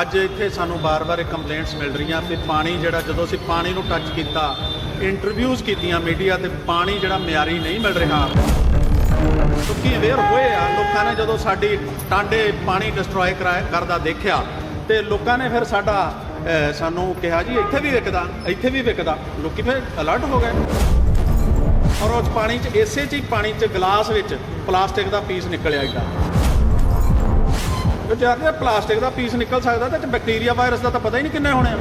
ਅੱਜ ਇੱਥੇ ਸਾਨੂੰ ਬਾਰ-ਬਾਰ ਕੰਪਲੇਂਟਸ ਮਿਲ ਰਹੀਆਂ ਕਿ ਪਾਣੀ ਜਿਹੜਾ ਜਦੋਂ ਅਸੀਂ ਪਾਣੀ ਨੂੰ ਟੱਚ ਕੀਤਾ ਇੰਟਰਵਿਊਜ਼ ਕੀਤੀਆਂ ਮੀਡੀਆ ਤੇ ਪਾਣੀ ਜਿਹੜਾ ਮਿਆਰੀ ਨਹੀਂ ਮਿਲ ਰਿਹਾ। ਲੋਕੀ ਅਵੇਅਰ ਹੋਏ ਆ? ਲੋਕਾਂ ਨੇ ਜਦੋਂ ਸਾਡੀ ਟਾਂਡੇ ਪਾਣੀ ਡਿਸਟਰੋਏ ਕਰਦਾ ਦੇਖਿਆ ਤੇ ਲੋਕਾਂ ਨੇ ਫਿਰ ਸਾਡਾ ਸਾਨੂੰ ਕਿਹਾ ਜੀ, ਇੱਥੇ ਵੀ ਵਿਕਦਾ, ਇੱਥੇ ਵੀ ਵਿਕਦਾ। ਲੋਕੀ ਫਿਰ ਅਲਰਟ ਹੋ ਗਏ। ਔਰ ਉਸ ਪਾਣੀ 'ਚ, ਇਸੇ 'ਚ ਹੀ ਪਾਣੀ 'ਚ ਗਲਾਸ ਵਿੱਚ ਪਲਾਸਟਿਕ ਦਾ ਪੀਸ ਨਿਕਲਿਆ ਏਡਾ। ਤੇ ਜਦ ਇਹ ਪਲਾਸਟਿਕ ਦਾ ਪੀਸ ਨਿਕਲ ਸਕਦਾ ਤਾਂ ਬੈਕਟੀਰੀਆ ਵਾਇਰਸ ਦਾ ਤਾਂ ਪਤਾ ਹੀ ਨਹੀਂ ਕਿੰਨੇ ਹੋਣੇ ਆ।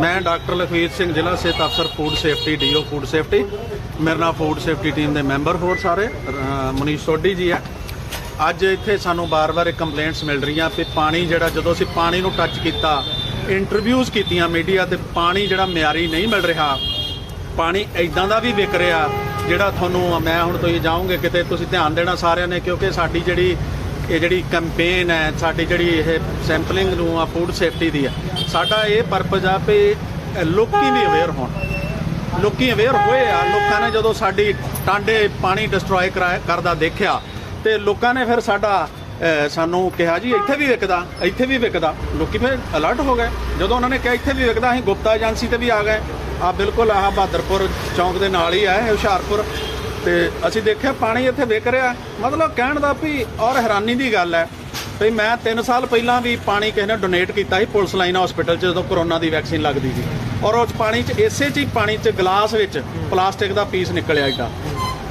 ਮੈਂ ਡਾਕਟਰ ਲਖਵੀਰ ਸਿੰਘ, ਜ਼ਿਲ੍ਹਾ ਸਿਹਤ ਅਫਸਰ, food safety, DO food safety. ਮੇਰੇ ਨਾਲ ਫੂਡ ਸੇਫਟੀ ਟੀਮ ਦੇ ਮੈਂਬਰ ਹੋਰ ਸਾਰੇ, ਅਹ, ਮਨੀਸ਼ ਸੋਢੀ ਜੀ ਆ ਅੱਜ ਇੱਥੇ ਸਾਨੂੰ ਬਾਰ-ਬਾਰ ਇਹ ਕੰਪਲੇਂਟਸ ਮਿਲ ਰਹੀਆਂ ਕਿ ਪਾਣੀ ਜਿਹੜਾ, ਜਦੋਂ ਅਸੀਂ ਪਾਣੀ ਨੂੰ ਟੱਚ ਕੀਤਾ ਇੰਟਰਵਿਊਜ਼ ਕੀਤੀਆਂ ਮੀਡੀਆ ਤੇ ਪਾਣੀ ਜਿਹੜਾ ਮਿਆਰੀ ਨਹੀਂ ਮਿਲ ਰਿਹਾ। ਪਾਣੀ ਐਦਾਂ ਦਾ ਵੀ ਵਿਕ ਰਿਹਾ, ਜਿਹੜਾ ਤੁਹਾਨੂੰ ਮੈਂ ਹੁਣ ਤੁਸੀਂ ਜਾਓਗੇ ਕਿਤੇ, ਤੁਸੀਂ ਧਿਆਨ ਦੇਣਾ ਸਾਰਿਆਂ ਨੇ ਕਿਉਂਕਿ ਸਾਡੀ ਜਿਹੜੀ ਇਹ ਜਿਹੜੀ ਕੈਂਪੇਨ ਹੈ ਸਾਡੀ ਜਿਹੜੀ ਇਹ ਸੈਂਪਲਿੰਗ ਨੂੰ ਆ ਫੂਡ ਸੇਫਟੀ ਦੀ ਆ ਸਾਡਾ ਇਹ ਪਰਪਸ ਆ ਵੀ ਅ, ਲੋਕੀ ਵੀ ਅਵੇਅਰ ਹੋਣ। ਲੋਕੀ ਅਵੇਅਰ ਹੋਏ ਆ ਲੋਕਾਂ ਨੇ ਜਦੋਂ ਸਾਡੀ ਟਾਂਡੇ ਪਾਣੀ ਡਿਸਟਰੋਏ ਕਰਦਾ ਦੇਖਿਆ ਤੇ ਲੋਕਾਂ ਨੇ ਫਿਰ ਸਾਡਾ ਸਾਨੂੰ ਕਿਹਾ ਜੀ ਇੱਥੇ ਵੀ ਵਿਕਦਾ ਇੱਥੇ ਵੀ ਵਿਕਦਾ। ਲੋਕੀ ਫਿਰ ਅਲਰਟ ਹੋ ਗਏ। ਜਦੋਂ ਉਹਨਾਂ ਨੇ ਕਿਹਾ ਇੱਥੇ ਵੀ ਵਿਕਦਾ ਅਸੀਂ ਗੁਪਤਾ ਏਜੰਸੀ ਤੇ ਵੀ ਆ ਗਏ। ਆ ਬਿਲਕੁਲ ਆਹ ਬਹਾਦਰਪੁਰ ਚੌਂਕ ਦੇ ਨਾਲ ਹੀ ਆ ਇਹ ਹੁਸ਼ਿਆਰਪੁਰ। ਤੇ ਅਸੀਂ ਦੇਖਿਆ ਪਾਣੀ ਇੱਥੇ ਵਿਕ ਰਿਹਾ। ਮਤਲਬ ਕਹਿਣ ਦਾ ਵੀ ਔਰ ਹੈਰਾਨੀ ਦੀ ਗੱਲ ਹੈ ਵੀ ਮੈਂ 3 ਸਾਲ ਪਹਿਲਾਂ ਵੀ ਪਾਣੀ ਕਿਸੇ ਨੇ ਡੋਨੇਟ ਕੀਤਾ ਸੀ ਪੁਲਿਸ ਲਾਈਨ ਹਸਪੀਟਲ 'ਚ ਜਦੋਂ ਕਰੋਨਾ ਦੀ ਵੈਕਸੀਨ ਲੱਗਦੀ ਸੀ। ਔਰ ਉਸ ਪਾਣੀ 'ਚ, ਇਸੇ 'ਚ ਹੀ ਪਾਣੀ 'ਚ ਗਲਾਸ ਵਿੱਚ ਪਲਾਸਟਿਕ ਦਾ ਪੀਸ ਨਿਕਲਿਆ ਏਡਾ।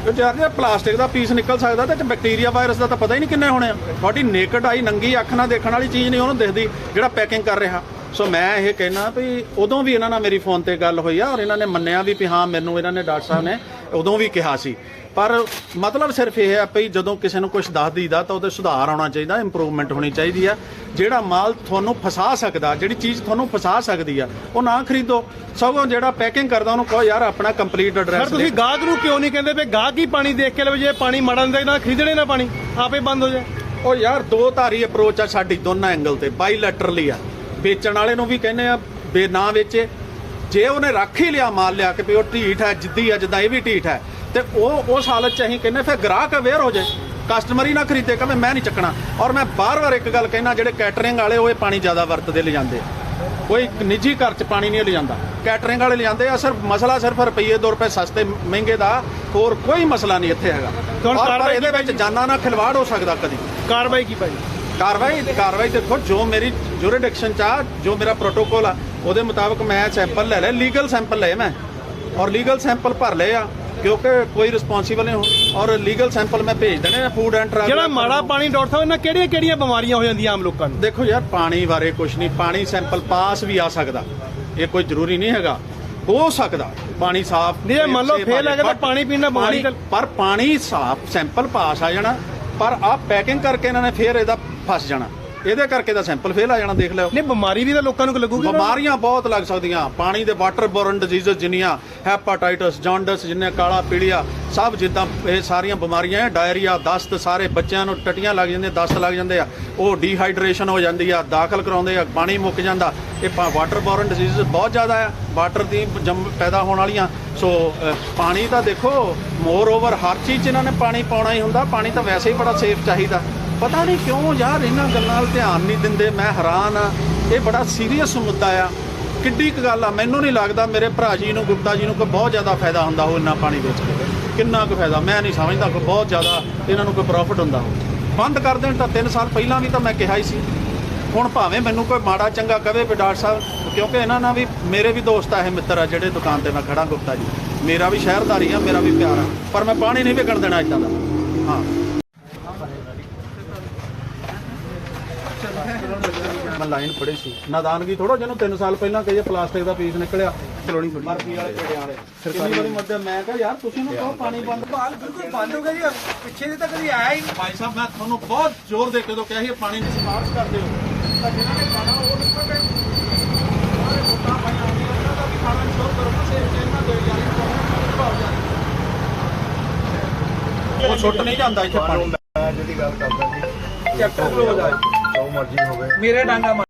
ਤੇ ਜਦ ਇਹ ਪਲਾਸਟਿਕ ਦਾ ਪੀਸ ਨਿਕਲ ਸਕਦਾ ਤਾਂ ਬੈਕਟੀਰੀਆ ਵਾਇਰਸ ਦਾ ਤਾਂ ਪਤਾ ਹੀ ਨਹੀਂ ਕਿੰਨੇ ਹੋਣੇ ਆ। ਤੁਹਾਡੀ ਨੇਕਡ ਆਈ ਨੰਗੀ ਅੱਖ ਨਾਲ ਦੇਖਣ ਵਾਲੀ ਚੀਜ਼ ਨਹੀਂ ਉਹਨੂੰ ਦਿਖਦੀ, ਜਿਹੜਾ ਪੈਕਿੰਗ ਕਰ ਰਿਹਾ। ਸੋ ਮੈਂ ਇਹ ਕਹਿਣਾ ਵੀ ਉਦੋਂ ਵੀ ਇਹਨਾਂ ਨਾਲ ਮੇਰੀ ਫੋਨ ਤੇ ਗੱਲ ਹੋਈ ਆ ਔਰ ਇਹਨਾਂ ਨੇ ਮੰਨਿਆ ਵੀ ਵੀ ਹਾਂ, ਮੈਨੂੰ ਇਹਨਾਂ ਨੇ ਡਾਕਟਰ ਸਾਹਿਬ ਨੇ ਉਦੋਂ ਵੀ ਕਿਹਾ ਸੀ। ਪਰ ਮਤਲਬ ਸਿਰਫ ਇਹ ਹੈ ਵੀ ਜਦੋਂ ਕਿਸੇ ਨੂੰ ਕੁਝ ਦੱਸ ਦਈਦਾ ਤਾਂ ਉਹਦੇ ਸੁਧਾਰ ਆਉਣਾ ਚਾਹੀਦਾ ਇੰਪਰੂਵਮੈਂਟ ਹੋਣੀ ਚਾਹੀਦੀ ਆ। ਜਿਹੜਾ ਮਾਲ ਤੁਹਾਨੂੰ ਫਸਾ ਸਕਦਾ ਜਿਹੜੀ ਚੀਜ਼ ਤੁਹਾਨੂੰ ਫਸਾ ਸਕਦੀ ਆ ਉਹ ਨਾ ਖਰੀਦੋ। ਸਗੋਂ ਜਿਹੜਾ ਪੈਕਿੰਗ ਕਰਦਾ ਉਹਨੂੰ ਕਹੋ ਯਾਰ ਆਪਣਾ ਕੰਪਲੀਟ ਸਰ ਐਡਰੈਸ ਤੁਸੀਂ ਗਾਹਕ ਨੂੰ ਕਿਉਂ ਨਹੀਂ ਕਹਿੰਦੇ ਵੀ ਗਾਹਕ ਹੀ ਪਾਣੀ ਦੇਖ ਕੇ ਲਵੇ ਜੇ ਪਾਣੀ ਮਾੜਾ ਹੁੰਦਾ ਨਾ ਖਰੀਦਣੇ ਨਾ ਪਾਣੀ ਆਪੇ ਬੰਦ ਹੋ ਜਾਏ। ਉਹ ਯਾਰ ਦੋ ਧਾਰੀ ਅਪਰੋਚ ਆ ਸਾਡੀ ਦੋਨਾਂ ਐਂਗਲ ਤੇ ਬਾਈਲੈਟਰਲੀ ਆ। ਵੇਚਣ ਵਾਲੇ ਨੂੰ ਵੀ ਕਹਿੰਦੇ ਆ ਬੇ ਨਾ ਵੇਚੇ। ਜੇ ਉਹਨੇ ਰੱਖ ਹੀ ਲਿਆ ਮਾਲ ਲਿਆ ਕੇ ਵੀ ਉਹ ਢੀਠ ਹੈ ਜਿੱਦੀ ਆ ਜਿੱਦਾਂ ਇਹ ਵੀ ਢੀਠ ਹੈ ਤੇ ਉਹ ਉਸ ਹਾਲਤ ਚ ਅਸੀਂ ਕਹਿੰਦੇ ਫਿਰ ਗ੍ਰਾਹਕ ਅਵੇਅਰ ਹੋ ਜਾਏ ਕਸਟਮਰ ਹੀ ਨਾ ਖਰੀਦੇ ਕਹੇ ਮੈਂ ਨਹੀਂ ਚੱਕਣਾ। ਔਰ ਮੈਂ ਬਾਰ-ਬਾਰ ਇੱਕ ਗੱਲ ਕਹਿਣਾ ਜਿਹੜੇ ਕੈਟਰਿੰਗ ਵਾਲੇ ਉਹ ਇਹ ਪਾਣੀ ਜ਼ਿਆਦਾ ਵਰਤਦੇ ਲਿਜਾਂਦੇ। ਕੋਈ ਇੱਕ ਨਿੱਜੀ ਘਰ ਚ ਪਾਣੀ ਨਹੀਂ ਲਿਜਾਂਦਾ। ਕੈਟਰਿੰਗ ਵਾਲੇ ਲਿਜਾਂਦੇ ਆ ਸਿਰਫ ਮਸਲਾ ਸਿਰਫ ਰੁਪਈਏ 2 ਰੁਪਏ ਸਸਤੇ ਮਹਿੰਗੇ ਦਾ ਹੋਰ ਕੋਈ ਮਸਲਾ ਨਹੀਂ ਇੱਥੇ ਹੈਗਾ। ਔਰ ਇਹਦੇ ਵਿੱਚ ਜਾਨਾਂ ਨਾਲ ਖਿਲਵਾੜ ਹੋ ਸਕਦਾ ਕਦੀ। ਕਾਰਵਾਈ ਕੀ ਭਾਈ? ਕਾਰਵਾਈ ਕਾਰਵਾਈ ਦੇਖੋ ਜੋ ਮੇਰੀ ਜੁਰਿਡਿਕਸ਼ਨ ਚ ਆ ਜੋ ਮੇਰਾ ਪ੍ਰੋਟੋਕੋਲ ਆ ਉਹਦੇ ਮੁਤਾਬਕ ਮੈਂ ਸੈਂਪਲ ਲੈ ਲਿਆ ਲੀਗਲ ਸੈਂਪਲ ਲਏ ਮੈਂ। ਔਰ ਲੀਗਲ ਸੈਂਪਲ ਭਰ ਲਏ ਆ ਕਿਉਂਕਿ ਕੋਈ ਰਿਸਪੌਂਸੀਬਲ ਨਹੀਂ ਔਰ ਲੀਗਲ ਸੈਂਪਲ ਮੈਂ ਭੇਜ ਦੇਣੇ ਆ ਫੂਡ ਐਂਡ ਡਰੱਗ ਜਿਹੜਾ ਮਾੜਾ ਪਾਣੀ ਡਾਕਟਰ ਸਾਹਿਬ ਇਹਨਾਂ ਕਿਹੜੀਆਂ ਕਿਹੜੀਆਂ ਬਿਮਾਰੀਆਂ ਹੋ ਜਾਂਦੀਆਂ ਆਮ ਲੋਕਾਂ ਨੂੰ? ਦੇਖੋ ਯਾਰ ਪਾਣੀ ਬਾਰੇ ਕੁਝ ਨਹੀਂ ਪਾਣੀ ਸੈਂਪਲ ਪਾਸ ਵੀ ਆ ਸਕਦਾ। ਇਹ ਕੋਈ ਜ਼ਰੂਰੀ ਨਹੀਂ ਹੈਗਾ। ਹੋ ਸਕਦਾ ਪਾਣੀ ਸਾਫ਼ ਨਹੀਂ, ਮੰਨ ਲਓ ਜਾਏ, ਹੈਗਾ ਤਾਂ ਪਾਣੀ ਪੀਣ ਬਿਮਾਰੀ ਪਰ ਪਾਣੀ ਸਾਫ਼ ਸੈਂਪਲ ਪਾਸ ਆ ਜਾਣਾ ਪਰ ਆ ਪੈਕਿੰਗ ਕਰਕੇ ਇਹਨਾਂ ਨੇ ਫੇਰ ਇਹਦਾ ਫਸ ਜਾਣਾ। ਇਹਦੇ ਕਰਕੇ ਦਾ ਸੈਂਪਲ ਫੇਲ ਆ ਜਾਣਾ ਦੇਖ ਲਿਓ। ਨਹੀਂ ਬਿਮਾਰੀ ਵੀ ਤਾਂ ਲੋਕਾਂ ਨੂੰ ਲੱਗੂਗੀ। ਬਿਮਾਰੀਆਂ ਬਹੁਤ ਲੱਗ ਸਕਦੀਆਂ। ਪਾਣੀ ਦੇ ਵਾਟਰ ਬੋਰਨ ਡਿਜ਼ੀਜ਼ਸ ਜਿੰਨੀਆਂ ਹੈਪਾਟਾਈਟਸ ਜੌਂਡਸ ਜਿੰਨੇ ਕਾਲਾ ਪੀਲੀਆ ਸਭ ਜਿੱਦਾਂ ਇਹ ਸਾਰੀਆਂ ਬਿਮਾਰੀਆਂ ਹੈ ਡਾਇਰੀਆ ਦਸਤ ਸਾਰੇ ਬੱਚਿਆਂ ਨੂੰ ਟਟੀਆਂ ਲੱਗ ਜਾਂਦੀਆਂ ਦਸਤ ਲੱਗ ਜਾਂਦੇ ਆ। ਉਹ ਡੀਹਾਈਡਰੇਸ਼ਨ ਹੋ ਜਾਂਦੀ ਆ ਦਾਖਲ ਕਰਾਉਂਦੇ ਆ ਪਾਣੀ ਮੁੱਕ ਜਾਂਦਾ। ਇਹ ਵਾਟਰ ਬੋਰਨ ਡਿਜ਼ੀਜ਼ਸ ਬਹੁਤ ਜ਼ਿਆਦਾ ਆ ਵਾਟਰ ਦੀ ਜੰਮ ਪੈਦਾ ਹੋਣ ਵਾਲੀਆਂ। ਸੋ ਪਾਣੀ ਤਾਂ ਦੇਖੋ ਮੋਰ ਓਵਰ ਹਰ ਚੀਜ਼ 'ਚ ਇਹਨਾਂ ਨੇ ਪਾਣੀ ਪਾਉਣਾ ਹੀ ਹੁੰਦਾ। ਪਾਣੀ ਤਾਂ ਵੈਸੇ ਹੀ ਬੜਾ ਸੇਫ ਚਾਹੀਦਾ। ਪਤਾ ਨਹੀਂ ਕਿਉਂ ਯਾਰ ਇਹਨਾਂ ਗੱਲਾਂ ਵੱਲ ਧਿਆਨ ਨਹੀਂ ਦਿੰਦੇ, ਮੈਂ ਹੈਰਾਨ ਆ। ਇਹ ਬੜਾ ਸੀਰੀਅਸ ਮੁੱਦਾ ਆ। ਕਿੱਡੀ ਕੁ ਗੱਲ ਆ, ਮੈਨੂੰ ਨਹੀਂ ਲੱਗਦਾ ਮੇਰੇ ਭਰਾ ਜੀ ਨੂੰ, ਗੁਪਤਾ ਜੀ ਨੂੰ ਕੋਈ ਬਹੁਤ ਜ਼ਿਆਦਾ ਫਾਇਦਾ ਹੁੰਦਾ ਹੋ ਇੰਨਾ ਪਾਣੀ ਵੇਚ ਕੇ। ਕਿੰਨਾ ਕੁ ਫਾਇਦਾ, ਮੈਂ ਨਹੀਂ ਸਮਝਦਾ ਕੋਈ ਬਹੁਤ ਜ਼ਿਆਦਾ ਇਹਨਾਂ ਨੂੰ ਕੋਈ ਪ੍ਰੋਫਿਟ ਹੁੰਦਾ ਹੋ ਬੰਦ ਕਰ ਦੇਣ ਤਾਂ 3 ਸਾਲ ਪਹਿਲਾਂ ਵੀ ਤਾਂ ਮੈਂ ਕਿਹਾ ਹੀ ਸੀ। ਹੁਣ ਭਾਵੇਂ ਮੈਨੂੰ ਕੋਈ ਮਾੜਾ ਚੰਗਾ ਕਵੇ ਵੀ ਡਾਕਟਰ ਸਾਹਿਬ, ਕਿਉਂਕਿ ਇਹਨਾਂ ਨਾਲ ਵੀ ਮੇਰੇ ਵੀ ਦੋਸਤ ਆ ਇਹ ਮਿੱਤਰ ਆ ਜਿਹੜੇ ਦੁਕਾਨ ਤੇ ਮੈਂ ਖੜਾ ਗੁਪਤਾ ਜੀ। ਮੇਰਾ ਵੀ ਸ਼ਹਿਰਦਾਰੀ ਆ, ਮੇਰਾ ਵੀ ਪਿਆਰ ਆ, ਪਰ ਮੈਂ ਪਾਣੀ ਨਹੀਂ ਵਿਕਣ ਦੇਣਾ ਇਦਾਂ ਦਾ। ਹਾਂ। ਮੈਂ ਲਾਈਨ ਪੜੀ ਸੀ। ਨਾਦਾਨਗੀ ਥੋੜਾ ਜਿਹਨੂੰ 3 ਸਾਲ ਪਹਿਲਾਂ ਕਹੀਏ ਪਲਾਸਟਿਕ ਦਾ ਪੀਸ ਨਿਕਲਿਆ ਚਲੋਣੀ ਥੋੜੀ ਮਰਕੀ ਵਾਲੇ ਪੇੜੇ ਵਾਲੇ? ਕਿੰਨੀ ਵਾਰੀ ਮੱਦੇ ਮੈਂ ਕਿਹਾ ਯਾਰ ਤੁਸੀਂ ਨੂੰ ਕਹੋ ਪਾਣੀ ਬੰਦ। ਹਾਲ ਬਿਲਕੁਲ ਬੰਦ ਹੋ ਗਿਆ ਜੀ ਪਿੱਛੇ ਦੇ ਤਾਂ ਕਦੀ ਆਇਆ ਹੀ ਭਾਈ ਸਾਹਿਬ ਮੈਂ ਤੁਹਾਨੂੰ ਬਹੁਤ ਜ਼ੋਰ ਦੇ ਕੇ ਜਦੋਂ ਕਿਹਾ ਸੀ ਪਾਣੀ ਦੀ ਸਿਫਾਰਿਸ਼ ਕਰਦੇ ਹੋ। ਤਾਂ ਜਿਨ੍ਹਾਂ ਨੇ ਖਾਣਾ ਉਹ ਨਿਕਲ ਗਏ। ਸਾਰੇ ਵੋਟਾਂ ਪਾਈਆਂ ਹੋਈਆਂ ਉਹਨਾਂ ਦਾ ਵੀ ਖਾਣਾ ਸ਼ੋਰ ਕਰੋ ਨਾ ਸੇਵ ਚੇਨ ਨਾ ਦੇ ਯਾਰ ਉਹ ਛੁੱਟ ਨਹੀਂ ਜਾਂਦਾ ਇੱਥੇ ਪਾਣੀ ਜਿਹੜੀ ਗੱਲ ਕਰਦਾ ਸੀ। ਚੈਪਟਰ ਕਲੋਜ਼ ਆ ਜੋ ਮਰਜ਼ੀ ਹੋਵੇ ਮੇਰੇ ਡਾਂਗਾ ਮਾਰ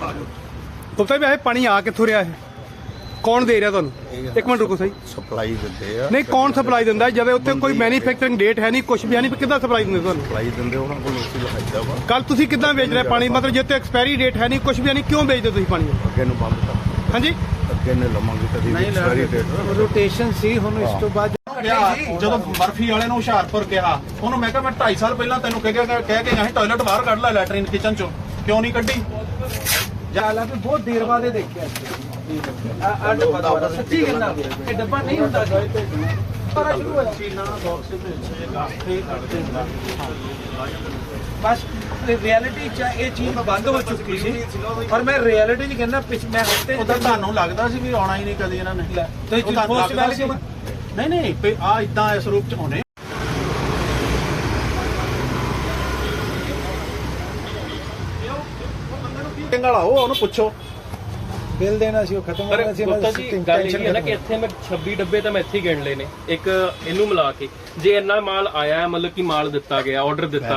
Valeu. ਗੁਪਤਾ ਵੀ ਇਹ ਪਾਣੀ ਆ ਕਿੱਥੋਂ ਰਿਹਾ ਇਹ? ਕੌਣ ਦੇ ਰਿਹਾ ਤੁਹਾਨੂੰ? ਇੱਕ ਮਿੰਟ ਰੁਕੋ ਸਹੀ। ਸਪਲਾਈ ਦਿੰਦੇ ਆ। ਨਹੀਂ ਕੌਣ ਸਪਲਾਈ ਦਿੰਦਾ? ਜਦੋਂ ਉੱਥੇ ਕੋਈ ਮੈਨੂਫੈਕਚਰਿੰਗ ਡੇਟ ਹੈ ਨਹੀਂ ਕੁਝ ਵੀ ਹੈ ਨਹੀਂ ਕਿੱਦਾਂ ਸਪਲਾਈ ਦਿੰਦੇ ਤੁਹਾਨੂੰ? ਸਪਲਾਈ ਦਿੰਦੇ ਉਹਨਾਂ ਕੋਲ ਉਸੇ ਲਗਾਈਦਾ ਵਾ। ਕੱਲ ਤੁਸੀਂ ਕਿੱਦਾਂ ਵੇਚ ਰਹੇ ਪਾਣੀ? ਮਤਲਬ ਜੇ ਤੇ ਐਕਸਪਾਇਰੀ ਡੇਟ ਹੈ ਨਹੀਂ ਕੁਝ ਵੀ ਹੈ ਨਹੀਂ ਕਿਉਂ ਵੇਚਦੇ ਤੁਸੀਂ ਪਾਣੀ? ਅੱਗੇ ਨੂੰ ਬੰਦ ਕਰ। ਹਾਂਜੀ? ਅੱਗੇ ਨੇ ਲਵਾਂਗੇ ਕਦੀ ਐਕਸਪਾਇਰੀ ਡੇਟ ਰੋਟੇਸ਼ਨ ਸੀ ਹੁਣ ਇਸ ਤੋਂ ਬਾਅਦ ਜਦੋਂ ਬਰਫੀ ਵਾਲੇ ਨੂੰ ਹੁਸ਼ਿਆਰਪੁਰ ਕਿਹਾ ਉਹਨੂੰ ਮੈਂ ਕਿਹਾ ਮੈਂ 2.5 ਸਾਲ ਪਹਿਲਾਂ ਤੈਨੂੰ ਕਹਿ ਕੇ ਕਹਿ ਕੇ ਗਿਆ ਸੀ ਟਾਇਲਟ ਬਾਹਰ ਕੱਢ ਲੈ ਲੈਟਰਿਨ ਕਿਚਨ ਚੋਂ। ਕਿਉਂ ਨਹੀਂ ਕੱਢੀ? ਹਾਲਾਂਕਿ ਬਹੁਤ ਦੇਰ ਬਾਅਦ ਇਹ ਦੇਖਿਆ ਆ ਆ ਡੱਬਾ ਦੁਬਾਰਾ ਸੱਚੀ ਕਹਿੰਦਾ ਇਹ ਡੱਬਾ ਨਹੀਂ ਹੁੰਦਾ ਸੀ। ਸਾਰਾ ਸ਼ੁਰੂ ਹੋਇਆ। ਬਸ ਰਿਐਲਿਟੀ ਚ ਇਹ ਚੀਜ਼ ਬੰਦ ਹੋ ਚੁੱਕੀ ਸੀ। ਔਰ ਮੈਂ ਰਿਐਲਿਟੀ ਨਹੀਂ ਕਹਿੰਦਾ ਪਿਛ ਮੈਂ ਹਫ਼ਤੇ ਉਹ ਤਾਂ ਤੁਹਾਨੂੰ ਲੱਗਦਾ ਸੀ ਵੀ ਆਉਣਾ ਹੀ ਨਹੀਂ ਕਦੀ ਇਹਨਾਂ ਨੇ। validity ਨਹੀਂ ਨਹੀਂ ਆ ਇਦਾਂ ਇਸ ਰੂਪ ਚ ਹੋਣੇ। ਟੰਗਾਲਾ ਉਹ ਉਹਨੂੰ ਪੁੱਛੋ। ਬਿੱਲ ਦੇਣਾ ਸੀ ਉਹ ਖਤਮ ਹੋ ਪਰ ਗਿਆ ਸੀ ਗੁਪਤਾ ਜੀ ਗੱਲ ਇਹ ਹੈ ਨਾ ਕਿ ਇੱਥੇ ਮੈਂ 26 ਡੱਬੇ ਤਾਂ ਮੈਂ ਇੱਥੇ ਹੀ ਗਿਣ ਲਏ ਨੇ। ਇੱਕ ਇਹਨੂੰ ਮਿਲਾ ਕੇ। ਜੇ ਇੰਨਾ ਮਾਲ ਆਇਆ ਹੈ, ਮਤਲਬ ਕਿ ਮਾਲ ਦਿੱਤਾ ਗਿਆ ਆਰਡਰ ਦਿੱਤਾ